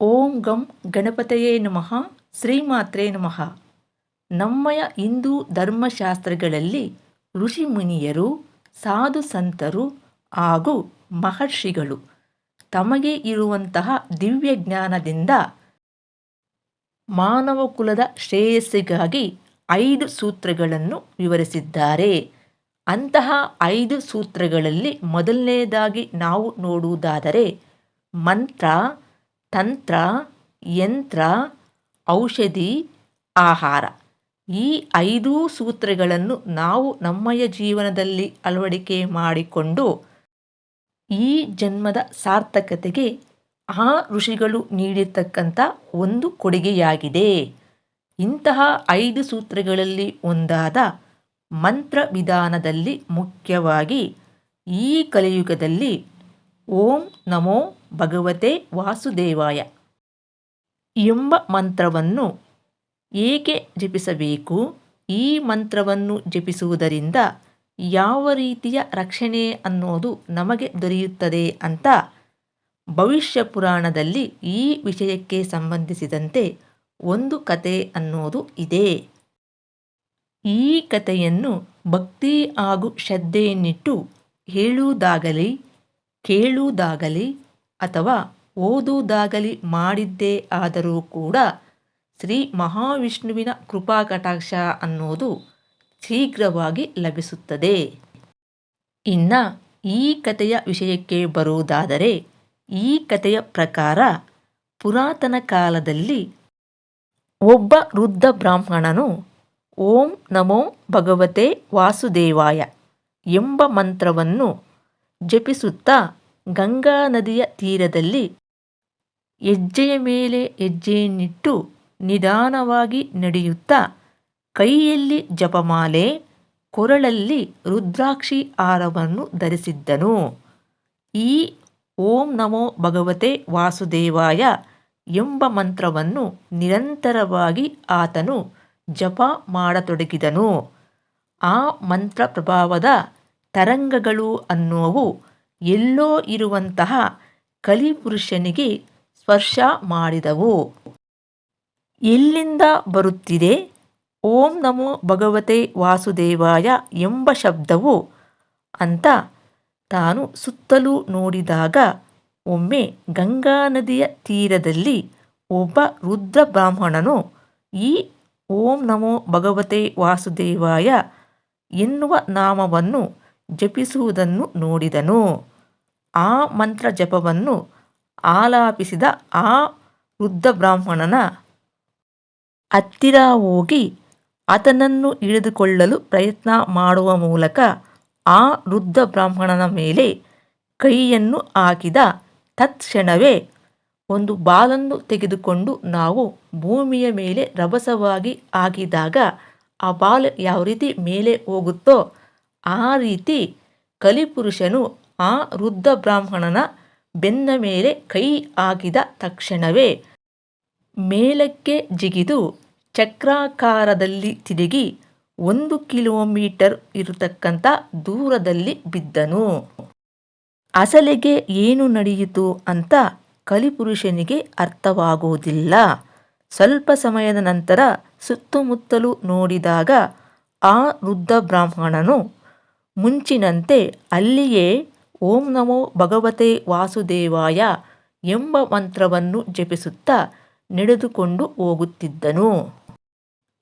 ಓಂ ಗಂ ಗಣಪತಯೇ ನಮಃ, ಶ್ರೀಮಾತ್ರೇ ನಮಃ. ನಮ್ಮಯ ಹಿಂದೂ ಧರ್ಮಶಾಸ್ತ್ರಗಳಲ್ಲಿ ಋಷಿಮುನಿಯರು ಸಾಧು ಸಂತರು ಹಾಗೂ ಮಹರ್ಷಿಗಳು ತಮಗೆ ಇರುವಂತಹ ದಿವ್ಯ ಜ್ಞಾನದಿಂದ ಮಾನವ ಕುಲದ ಶ್ರೇಯಸ್ಸಿಗಾಗಿ ಐದು ಸೂತ್ರಗಳನ್ನು ವಿವರಿಸಿದ್ದಾರೆ. ಅಂತಹ ಐದು ಸೂತ್ರಗಳಲ್ಲಿ ಮೊದಲನೆಯದಾಗಿ ನಾವು ನೋಡುವುದಾದರೆ ಮಂತ್ರ ತಂತ್ರ, ಯಂತ್ರ, ಔಷಧಿ, ಆಹಾರ. ಈ ಐದೂ ಸೂತ್ರಗಳನ್ನು ನಾವು ನಮ್ಮಯ ಜೀವನದಲ್ಲಿ ಅಳವಡಿಕೆ ಮಾಡಿಕೊಂಡು ಈ ಜನ್ಮದ ಸಾರ್ಥಕತೆಗೆ ಆ ಋಷಿಗಳು ನೀಡಿರ್ತಕ್ಕಂಥ ಒಂದು ಕೊಡುಗೆಯಾಗಿದೆ. ಇಂತಹ ಐದು ಸೂತ್ರಗಳಲ್ಲಿ ಒಂದಾದ ಮಂತ್ರ ವಿಧಾನದಲ್ಲಿ ಮುಖ್ಯವಾಗಿ ಈ ಕಲಿಯುಗದಲ್ಲಿ ಓಂ ನಮೋ ಭಗವತೆ ವಾಸುದೇವಾಯ ಎಂಬ ಮಂತ್ರವನ್ನು ಏಕೆ ಜಪಿಸಬೇಕು? ಈ ಮಂತ್ರವನ್ನು ಜಪಿಸುವುದರಿಂದ ಯಾವ ರೀತಿಯ ರಕ್ಷಣೆ ಅನ್ನೋದು ನಮಗೆ ದೊರೆಯುತ್ತದೆ ಅಂತ ಭವಿಷ್ಯ ಪುರಾಣದಲ್ಲಿ ಈ ವಿಷಯಕ್ಕೆ ಸಂಬಂಧಿಸಿದಂತೆ ಒಂದು ಕತೆ ಅನ್ನೋದು ಇದೆ. ಈ ಕಥೆಯನ್ನು ಭಕ್ತಿ ಹಾಗೂ ಶ್ರದ್ಧೆಯನ್ನಿಟ್ಟು ಹೇಳುವುದಾಗಲಿ, ಕೇಳುವುದಾಗಲಿ ಅಥವಾ ಓದುವುದಾಗಲಿ ಮಾಡಿದ್ದೇ ಆದರೂ ಕೂಡ ಶ್ರೀ ಮಹಾವಿಷ್ಣುವಿನ ಕೃಪಾ ಕಟಾಕ್ಷ ಅನ್ನೋದು ಶೀಘ್ರವಾಗಿ ಲಭಿಸುತ್ತದೆ. ಇನ್ನು ಈ ಕಥೆಯ ವಿಷಯಕ್ಕೆ ಬರುವುದಾದರೆ ಈ ಕಥೆಯ ಪ್ರಕಾರ ಪುರಾತನ ಕಾಲದಲ್ಲಿ ಒಬ್ಬ ವೃದ್ಧ ಬ್ರಾಹ್ಮಣನು ಓಂ ನಮೋ ಭಗವತೆ ವಾಸುದೇವಾಯ ಎಂಬ ಮಂತ್ರವನ್ನು ಜಪಿಸುತ್ತಾ ಗಂಗಾ ನದಿಯ ತೀರದಲ್ಲಿ ಹೆಜ್ಜೆಯ ಮೇಲೆ ಹೆಜ್ಜೆಯನ್ನಿಟ್ಟು ನಿಧಾನವಾಗಿ ನಡೆಯುತ್ತಾ ಕೈಯಲ್ಲಿ ಜಪಮಾಲೆ, ಕೊರಳಲ್ಲಿ ರುದ್ರಾಕ್ಷಿ ಹಾರವನ್ನು ಧರಿಸಿದ್ದನು. ಈ ಓಂ ನಮೋ ಭಗವತೆ ವಾಸುದೇವಾಯ ಎಂಬ ಮಂತ್ರವನ್ನು ನಿರಂತರವಾಗಿ ಆತನು ಜಪ ಮಾಡತೊಡಗಿದನು. ಆ ಮಂತ್ರ ಪ್ರಭಾವದ ತರಂಗಗಳು ಅನ್ನುವು ಎಲ್ಲೋ ಇರುವಂತಹ ಕಲಿಪುರುಷನಿಗೆ ಸ್ಪರ್ಶ ಮಾಡಿದವು. ಎಲ್ಲಿಂದ ಬರುತ್ತಿದೆ? ಓಂ ನಮೋ ಭಗವತೆ ವಾಸುದೇವಾಯ ಎಂಬ ಶಬ್ದವು ಅಂತ ತಾನು ಸುತ್ತಲೂ ನೋಡಿದಾಗ ಒಮ್ಮೆ ಗಂಗಾ ನದಿಯ ತೀರದಲ್ಲಿ ಒಬ್ಬ ರುದ್ರ ಬ್ರಾಹ್ಮಣನು ಈ ಓಂ ನಮೋ ಭಗವತೆ ವಾಸುದೇವಾಯ ಎನ್ನುವ ನಾಮವನ್ನು ಜಪಿಸುವುದನ್ನು ನೋಡಿದನು. ಆ ಮಂತ್ರ ಜಪವನ್ನು ಆಲಾಪಿಸಿದ ಆ ವೃದ್ಧ ಬ್ರಾಹ್ಮಣನ ಹತ್ತಿರ ಹೋಗಿ ಆತನನ್ನು ಹಿಡಿದುಕೊಳ್ಳಲು ಪ್ರಯತ್ನ ಮಾಡುವ ಮೂಲಕ ಆ ವೃದ್ಧ ಬ್ರಾಹ್ಮಣನ ಮೇಲೆ ಕೈಯನ್ನು ಹಾಕಿದ. ತತ್ಕ್ಷಣವೇ ಒಂದು ಬಾಲನ್ನು ತೆಗೆದುಕೊಂಡು ನಾವು ಭೂಮಿಯ ಮೇಲೆ ರಭಸವಾಗಿ ಹಾಕಿದಾಗ ಆ ಬಾಲ್ ಯಾವ ರೀತಿ ಮೇಲೆ ಹೋಗುತ್ತೋ ಆ ರೀತಿ ಕಲಿಪುರುಷನು ಆ ವೃದ್ಧ ಬ್ರಾಹ್ಮಣನ ಬೆನ್ನ ಮೇಲೆ ಕೈ ಹಾಕಿದ ತಕ್ಷಣವೇ ಮೇಲಕ್ಕೆ ಜಿಗಿದು ಚಕ್ರಾಕಾರದಲ್ಲಿ ತಿರುಗಿ ಒಂದು ಕಿಲೋಮೀಟರ್ ಇರತಕ್ಕಂಥ ದೂರದಲ್ಲಿ ಬಿದ್ದನು. ಅಸಲಿಗೆ ಏನು ನಡೆಯಿತು ಅಂತ ಕಲಿಪುರುಷನಿಗೆ ಅರ್ಥವಾಗುವುದಿಲ್ಲ. ಸ್ವಲ್ಪ ಸಮಯದ ನಂತರ ಸುತ್ತಮುತ್ತಲು ನೋಡಿದಾಗ ಆ ವೃದ್ಧ ಬ್ರಾಹ್ಮಣನು ಮುಂಚಿನಂತೆ ಅಲ್ಲಿಯೇ ಓಂ ನಮೋ ಭಗವತೆ ವಾಸುದೇವಾಯ ಎಂಬ ಮಂತ್ರವನ್ನು ಜಪಿಸುತ್ತಾ ನಡೆದುಕೊಂಡು ಹೋಗುತ್ತಿದ್ದನು.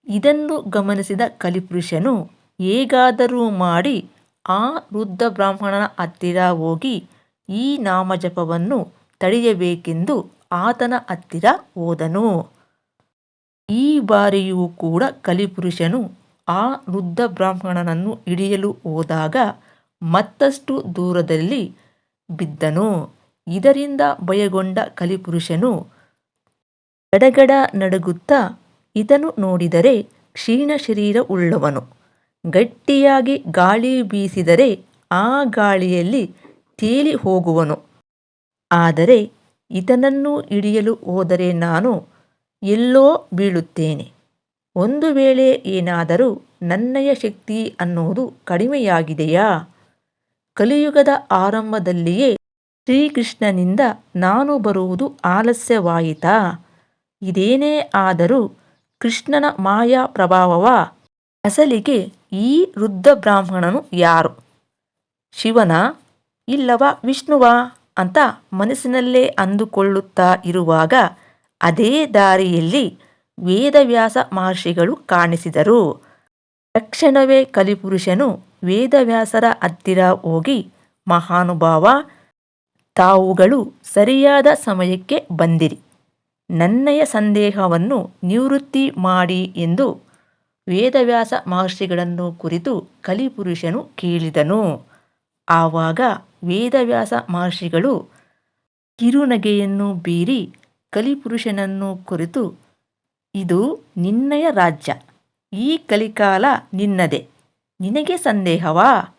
ಇದನ್ನು ಗಮನಿಸಿದ ಕಲಿಪುರುಷನು ಹೇಗಾದರೂ ಮಾಡಿ ಆ ವೃದ್ಧ ಬ್ರಾಹ್ಮಣನ ಹತ್ತಿರ ಹೋಗಿ ಈ ನಾಮಜಪವನ್ನು ತಡೆಯಬೇಕೆಂದು ಆತನ ಹತ್ತಿರ ಹೋದನು. ಈ ಬಾರಿಯೂ ಕೂಡ ಕಲಿಪುರುಷನು ಆ ವೃದ್ಧ ಬ್ರಾಹ್ಮಣನನ್ನು ಹಿಡಿಯಲು ಹೋದಾಗ ಮತ್ತಷ್ಟು ದೂರದಲ್ಲಿ ಬಿದ್ದನು. ಇದರಿಂದ ಭಯಗೊಂಡ ಕಲಿಪುರುಷನು ಗಡಗಡ ನಡುಗುತ್ತಾ ಇದನ್ನು ನೋಡಿದರೆ ಕ್ಷೀಣ ಶರೀರ ಉಳ್ಳವನು. ಗಟ್ಟಿಯಾಗಿ ಗಾಳಿ ಬೀಸಿದರೆ ಆ ಗಾಳಿಯಲ್ಲಿ ತೇಲಿ ಹೋಗುವನು. ಆದರೆ, ಇದನನ್ನು ಹಿಡಿಯಲು ಹೋದರೆ ನಾನು ಎಲ್ಲೋ ಬೀಳುತ್ತೇನೆ. ಒಂದು ವೇಳೆ ಏನಾದರೂ ನನ್ನಯ ಶಕ್ತಿ ಅನ್ನೋದು ಕಡಿಮೆಯಾಗಿದೆಯಾ? ಕಲಿಯುಗದ ಆರಂಭದಲ್ಲಿಯೇ ಶ್ರೀಕೃಷ್ಣನಿಂದ ನಾನು ಬರುವುದು ಆಲಸ್ಯವಾಯಿತಾ? ಇದೇನೇ ಆದರೂ ಕೃಷ್ಣನ ಮಾಯಾ ಪ್ರಭಾವವ? ಅಸಲಿಗೆ ಈ ವೃದ್ಧ ಬ್ರಾಹ್ಮಣನು ಯಾರು? ಶಿವನ? ಇಲ್ಲವ ವಿಷ್ಣುವ? ಅಂತ ಮನಸ್ಸಿನಲ್ಲೇ ಅಂದುಕೊಳ್ಳುತ್ತಾ ಇರುವಾಗ ಅದೇ ದಾರಿಯಲ್ಲಿ ವೇದವ್ಯಾಸ ಮಹರ್ಷಿಗಳು ಕಾಣಿಸಿದರು. ತಕ್ಷಣವೇ ಕಲಿಪುರುಷನು ವೇದವ್ಯಾಸರ ಹತ್ತಿರ ಹೋಗಿ ಮಹಾನುಭಾವ, ತಾವುಗಳು ಸರಿಯಾದ ಸಮಯಕ್ಕೆ ಬಂದಿರಿ. ನನ್ನಯ ಸಂದೇಹವನ್ನು ನಿವೃತ್ತಿ ಮಾಡಿ ಎಂದು ವೇದವ್ಯಾಸ ಮಹರ್ಷಿಗಳನ್ನು ಕುರಿತು ಕಲಿಪುರುಷನು ಕೇಳಿದನು. ಆವಾಗ ವೇದವ್ಯಾಸ ಮಹರ್ಷಿಗಳು ಕಿರುನಗೆಯನ್ನು ಬೀರಿ ಕಲಿಪುರುಷನನ್ನು ಕುರಿತು ಇದು ನಿನ್ನಯ ರಾಜ್ಯ. ಈ ಕಲಿಕಾಲ ನಿನ್ನದೆ. ನಿನಗೆ ಸಂದೇಹವಾ?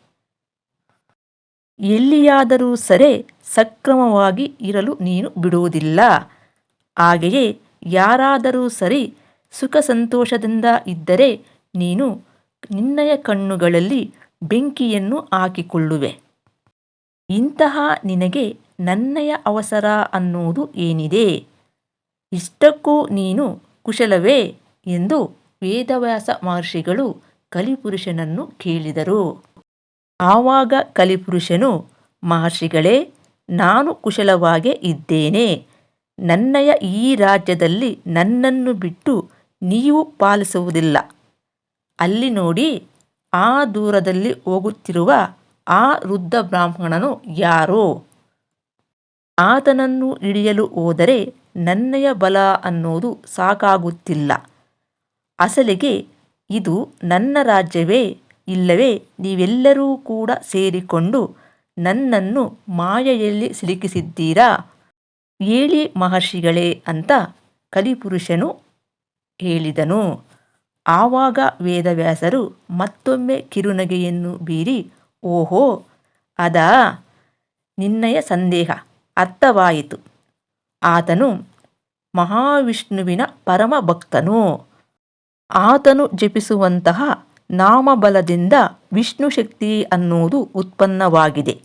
ಎಲ್ಲಿಯಾದರೂ ಸರೆ, ಸಕ್ರಮವಾಗಿ ಇರಲು ನೀನು ಬಿಡುವುದಿಲ್ಲ. ಹಾಗೆಯೇ ಯಾರಾದರೂ ಸರಿ, ಸುಖ ಸಂತೋಷದಿಂದ ಇದ್ದರೆ ನೀನು ನಿನ್ನಯ ಕಣ್ಣುಗಳಲ್ಲಿ ಬೆಂಕಿಯನ್ನು ಹಾಕಿಕೊಳ್ಳುವೆ. ಇಂತಹ ನಿನಗೆ ನನ್ನಯ ಅವಸರ ಅನ್ನುವುದು ಏನಿದೆ? ಇಷ್ಟಕ್ಕೂ ನೀನು ಕುಶಲವೇ ಎಂದು ವೇದವ್ಯಾಸ ಮಹರ್ಷಿಗಳು ಕಲಿಪುರುಷನನ್ನು ಕೇಳಿದರು. ಆವಾಗ ಕಲಿಪುರುಷನು, ಮಹರ್ಷಿಗಳೇ, ನಾನು ಕುಶಲವಾಗೇ ಇದ್ದೇನೆ. ನನ್ನಯ ಈ ರಾಜ್ಯದಲ್ಲಿ ನನ್ನನ್ನು ಬಿಟ್ಟು ನೀವು ಪಾಲಿಸುವುದಿಲ್ಲ. ಅಲ್ಲಿ ನೋಡಿ, ಆ ದೂರದಲ್ಲಿ ಹೋಗುತ್ತಿರುವ ಆ ವೃದ್ಧ ಬ್ರಾಹ್ಮಣನು ಯಾರು? ಆತನನ್ನು ಹಿಡಿಯಲು ಹೋದರೆ ನನ್ನಯ ಬಲ ಅನ್ನೋದು ಸಾಕಾಗುತ್ತಿಲ್ಲ. ಅಸಲಿಗೆ ಇದು ನನ್ನ ರಾಜ್ಯವೇ ಇಲ್ಲವೇ ನೀವೆಲ್ಲರೂ ಕೂಡ ಸೇರಿಕೊಂಡು ನನ್ನನ್ನು ಮಾಯೆಯಲ್ಲಿ ಸಿಲುಕಿಸಿದ್ದೀರಾ? ಏಳಿ ಮಹರ್ಷಿಗಳೇ ಅಂತ ಕಲಿಪುರುಷನು ಹೇಳಿದನು. ಆವಾಗ ವೇದವ್ಯಾಸರು ಮತ್ತೊಮ್ಮೆ ಕಿರುನಗೆಯನ್ನು ಬೀರಿ, ಓಹೋ, ಅದಾ ನಿನ್ನಯ ಸಂದೇಹ, ಅರ್ಥವಾಯಿತು. ಆತನು ಮಹಾವಿಷ್ಣುವಿನ ಪರಮ ಭಕ್ತನು ಆತನು ಜಪಿಸುವಂತಹ ನಾಮಬಲದಿಂದ ವಿಷ್ಣು ಶಕ್ತಿ ಅನ್ನುವುದು ಉತ್ಪನ್ನವಾಗಿದೆ.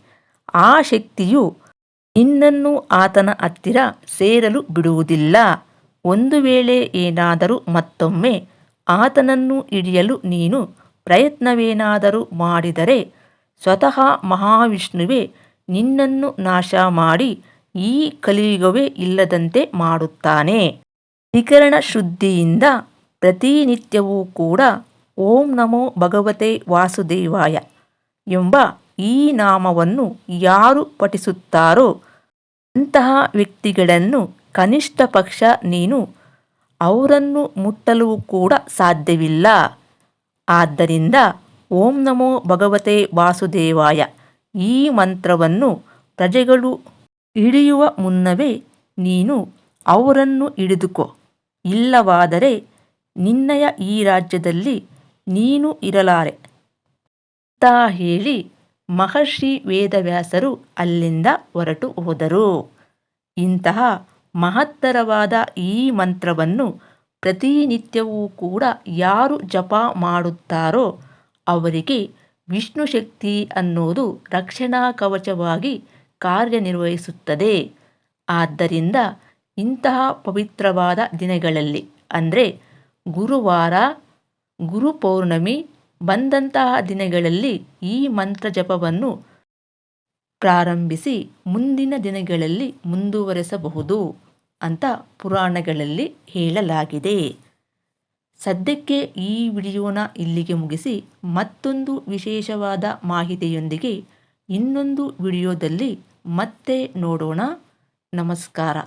ಆ ಶಕ್ತಿಯು ನಿನ್ನನ್ನು ಆತನ ಹತ್ತಿರ ಸೇರಲು ಬಿಡುವುದಿಲ್ಲ. ಒಂದು ವೇಳೆ ಏನಾದರೂ ಮತ್ತೊಮ್ಮೆ ಆತನನ್ನು ಹಿಡಿಯಲು ನೀನು ಪ್ರಯತ್ನವೇನಾದರೂ ಮಾಡಿದರೆ ಸ್ವತಃ ಮಹಾವಿಷ್ಣುವೇ ನಿನ್ನನ್ನು ನಾಶ ಮಾಡಿ ಈ ಕಲಿಯುಗವೇ ಇಲ್ಲದಂತೆ ಮಾಡುತ್ತಾನೆ. ತ್ರಿಕರಣ ಶುದ್ಧಿಯಿಂದ ಪ್ರತಿನಿತ್ಯವೂ ಕೂಡ ಓಂ ನಮೋ ಭಗವತೆ ವಾಸುದೇವಾಯ ಎಂಬ ಈ ನಾಮವನ್ನು ಯಾರು ಪಠಿಸುತ್ತಾರೋ ಅಂತಹ ವ್ಯಕ್ತಿಗಳನ್ನು ಕನಿಷ್ಠ ಪಕ್ಷ ನೀನು ಅವರನ್ನು ಮುಟ್ಟಲು ಕೂಡ ಸಾಧ್ಯವಿಲ್ಲ. ಆದ್ದರಿಂದ ಓಂ ನಮೋ ಭಗವತೆ ವಾಸುದೇವಾಯ ಈ ಮಂತ್ರವನ್ನು ಪ್ರಜೆಗಳು ಹಿಡಿಯುವ ಮುನ್ನವೇ ನೀನು ಅವರನ್ನು ಹಿಡಿದುಕೋ. ಇಲ್ಲವಾದರೆ ನಿನ್ನಯ ಈ ರಾಜ್ಯದಲ್ಲಿ ನೀನು ಇರಲಾರೆ. ಅಂತ ಹೇಳಿ ಮಹರ್ಷಿ ವೇದವ್ಯಾಸರು ಅಲ್ಲಿಂದ ಹೊರಟು ಹೋದರು. ಇಂತಹ ಮಹತ್ತರವಾದ ಈ ಮಂತ್ರವನ್ನು ಪ್ರತಿನಿತ್ಯವೂ ಕೂಡ ಯಾರು ಜಪ ಮಾಡುತ್ತಾರೋ ಅವರಿಗೆ ವಿಷ್ಣು ಶಕ್ತಿ ಅನ್ನೋದು ರಕ್ಷಣಾ ಕವಚವಾಗಿ ಕಾರ್ಯನಿರ್ವಹಿಸುತ್ತದೆ. ಆದ್ದರಿಂದ ಇಂತಹ ಪವಿತ್ರವಾದ ದಿನಗಳಲ್ಲಿ, ಅಂದರೆ ಗುರುವಾರ, ಗುರು ಪೌರ್ಣಮಿ ಬಂದಂತಹ ದಿನಗಳಲ್ಲಿ ಈ ಮಂತ್ರ ಜಪವನ್ನು ಪ್ರಾರಂಭಿಸಿ ಮುಂದಿನ ದಿನಗಳಲ್ಲಿ ಮುಂದುವರೆಸಬಹುದು ಅಂತ ಪುರಾಣಗಳಲ್ಲಿ ಹೇಳಲಾಗಿದೆ. ಸದ್ಯಕ್ಕೆ ಈ ವಿಡಿಯೋನ ಇಲ್ಲಿಗೆ ಮುಗಿಸಿ ಮತ್ತೊಂದು ವಿಶೇಷವಾದ ಮಾಹಿತಿಯೊಂದಿಗೆ ಇನ್ನೊಂದು ವಿಡಿಯೋದಲ್ಲಿ ಮತ್ತೆ ನೋಡೋಣ. ನಮಸ್ಕಾರ.